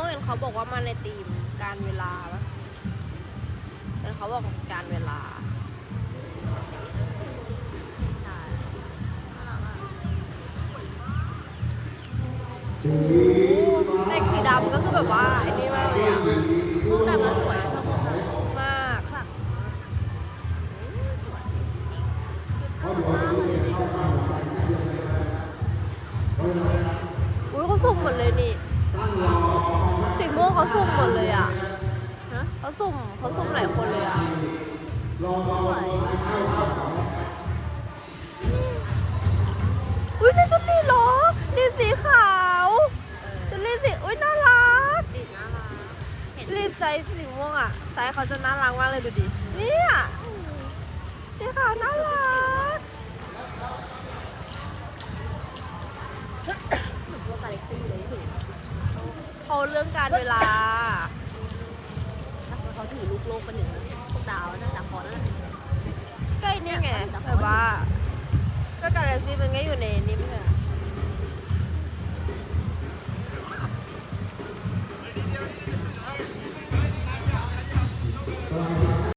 บอกว่ามาในทีมการเวลาปะแต่เขาบอกการเวลาใช่น่ารักอะแต่สีดำก็คือแบบว่าไอ้นี่มากเลยอะรูปดำแล้วสวยชอบมากค่ะอุ้ยเขาสุ่มหมดเลยนี่สีม่วง เขาสุ่มหมดเลยอะฮะเขาสุ่มเขาสุ่มหลายคนเลยอะอุ้ยนี่ชุดลีเหรอลีสีขาวชุดลีสีอุ้ยน่ารักติดน่ารักเห็นลีไซส์สีม่วงอะไซส์เขาจะน่ารักมากเลยดูดิเนี่ยสีขาวน่ารัก เหมือนพวกกาแล็กซี่เลยถึง เขาเรื่องการเวลาเขาถือลูกโลกเป็นหนึ่งพวกดาวน่าจะพอแล้วนะใกล้นี่ไงแต่ว่า ก็กาแล็กซี่มันก็อยู่ในนี้ไม่ใช่เหรอ